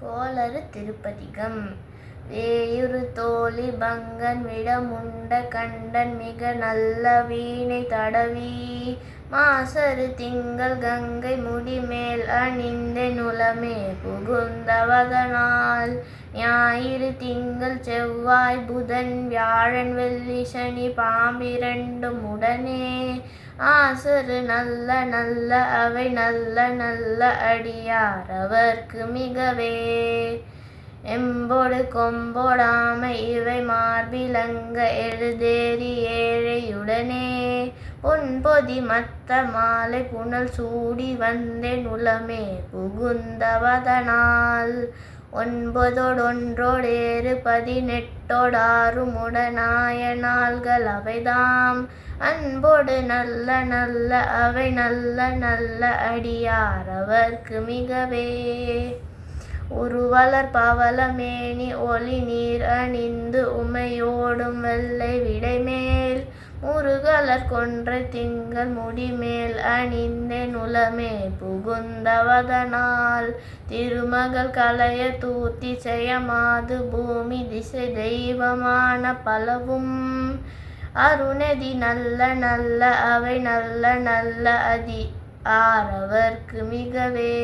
கோளறு திருப்பதிகம். வேயுறு தோழி பங்கன் விடமுண்ட கண்டன் மிக நல்ல வீணை தடவி. மாசறு திங்கள் கங்கை முடிமேல் அணிந்த நுலமே புகுந்தவதனால் ஞாயிறு திங்கள் செவ்வாய் புதன் வியாழன் வெள்ளி சனி பாம்பிரண்டும் உடனே ஆசரு நல்ல நல்ல அவை நல்ல நல்ல அடியார் அவர்க்கு மிகவே. எம்போடு கொம்போடாமை இவை மார்பிலங்க எழுதேறி ஏழையுடனே. பொன்பொதி மத்த மாலை புனல் சூடி வந்தேன் உளமே புகுந்தவதனால். ஒன்பதோடொன்றோடேறு பதினெட்டோடாறும் உடனாய நாள்கள் அவைதாம். அன்போடு நல்ல நல்ல அவை நல்ல நல்ல அடியார் அவர்க்கு மிகவே. உருவலர் பவளமேனி ஒளி நீர் அணிந்து உமையோடும் வெள்ளை விடைமேல். முருகலர் கொன்ற திங்கள் முடிமேல் அணிந்தே நுலமே. புகுந்தவதனால் திருமகள் கலைய தூர்த்தி செய்யமாது பூமி திசை தெய்வமான பலவும். அருணதி நல்ல நல்ல அவை நல்ல நல்ல அதி ஆரவர்க்கு மிகவே.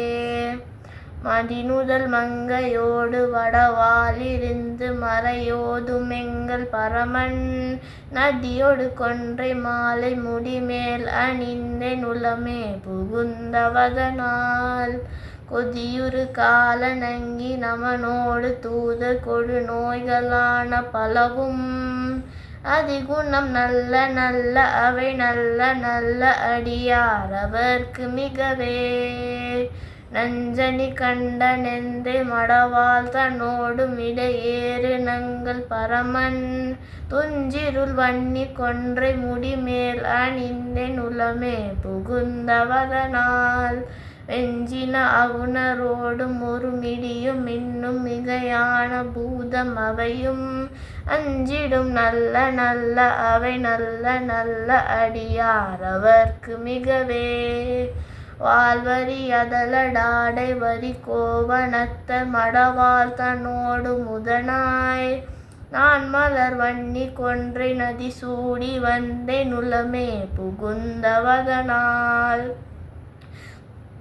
மதிநுதல் மங்கையோடு வடவாலிருந்து மறையோதுமெங்கள் பரமன் நதியோடு கொன்றை மாலை முடிமேல் அணிந்தே நுலமே புகுந்தவதனால். கொதியுறு கால நங்கி நமனோடு தூத கொடு நோய்களான பலவும். அதிகுணம் நல்ல நல்ல அவை நல்ல நல்ல அடியார் அவர்க்கு மிகவே. நஞ்சனி கண்ட நெந்தை மடவாள் தன்னோடும் இடையேறு நங்கள் பரமன். துஞ்சிருள் வன்னி கொன்றை முடிமேல் அணிந்தேன் உளமே புகுந்தவதனால். வெஞ்சின அவுணரோடும் ஒரு மிடியும் இன்னும் மிகையான பூதம் அவையும். அஞ்சிடும் நல்ல நல்ல அவை நல்ல நல்ல அடியார் அவர்க்கு மிகவே. வாழ்வரி அதலடாடை வரி கோவணத்த மடவாள் தன்னோடு முதனாய். நான் மலர் வன்னி கொன்றை நதி சூடி வந்தே நுலமே புகுந்தவதனால்.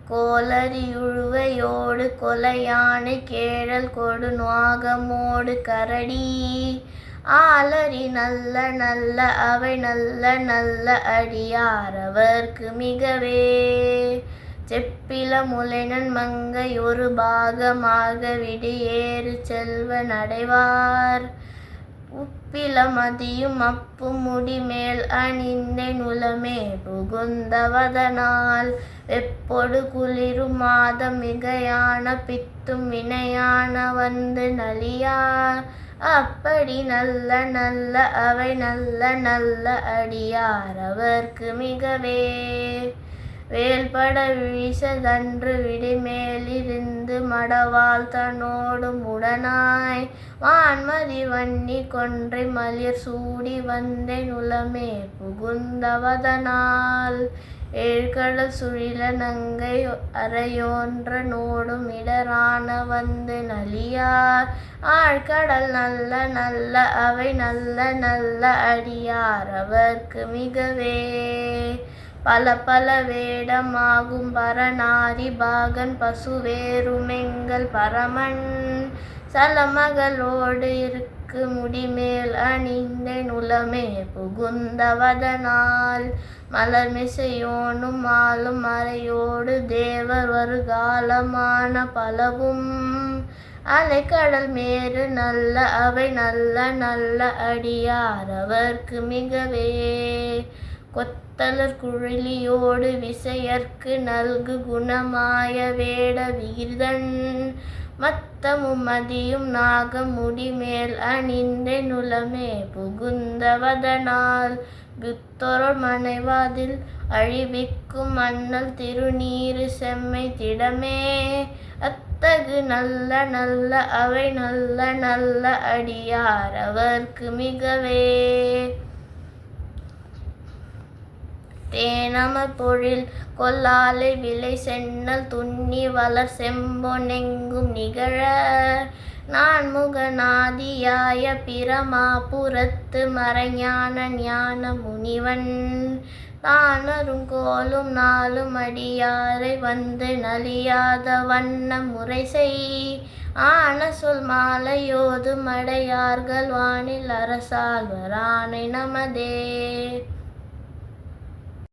கோலரியுழுவையோடு கொலையானை கேழல் கொடு நாகமோடு கரடி. ஆலரி நல்ல நல்ல அவை நல்ல நல்ல அடியார் அவர்க்கு மிகவே. செப்பில முலைனன் மங்கை ஒரு பாகமாக விடியேறு செல்வ நடைவார். உப்பில மதியும் அப்பு முடிமேல் அணிந்த நுலமே புகுந்தவதனால் வெப்பொடு குளிரும் மாதம் மிகையான பித்தும் வினையான வந்து நலியா. அப்படி நல்ல நல்ல அவை நல்ல நல்ல அடியார் அவர்க்கு மிகவே. வேல்பட வீசதன்று விடிமேலிருந்து மடவாள் தன்னோடும் உடனாய் வான்மதி வன்னி கொன்றை மலிர் சூடி வந்தே நுலமே புகுந்தவதனால். ஏழ்கடல் சுழில நங்கை அறையோன்ற நோடும் இடரான வந்து நலியார். ஆழ்கடல் நல்ல நல்ல அவை நல்ல நல்ல அடியார். அவர்க்கு மிகவே பல பல வேடமாகும் பரநாரி பாகன் பசுவேருமெங்கள் பரமன் சலமகளோடு இருக்கு முடிமேல் அணிந்த நுலமே புகுந்தவதனால் மலர் மிசையோனும் மாலும் மறையோடு தேவர் வருகாலமான பலவும். அலைக்கடல் மேறு நல்ல அவை நல்ல நல்ல அடியார் அவர்க்கு மிகவே. கொத்தலர் குழலியோடு விசையர்க்கு நல்கு குணமாய வேட விகிதன் மத்தமும் மதியும் நாகம் முடிமேல் நுலமே புகுந்தவதனால். புத்தொருள் மனைவாதில் அழிவிக்கும் மன்னல் திருநீறு செம்மை திடமே. அத்தகு நல்ல நல்ல அவை நல்ல நல்ல அடியார் அவர்க்கு மிகவே. தேனமர் பொழில் கொல்லாலை விலை சென்னல் துண்ணி வளர் செம்பொனெங்கும் நிகழ நான் முகநாதியாய பிரமாபுரத்து மறைஞான ஞான முனிவன். தானரும் கோலும் நாளும் அடியாரை வந்து நலியாத வண்ண முறை செய் ஆன சொல் மாலையோது மடையார்கள் வானில் அரசால்வரானை நமதே.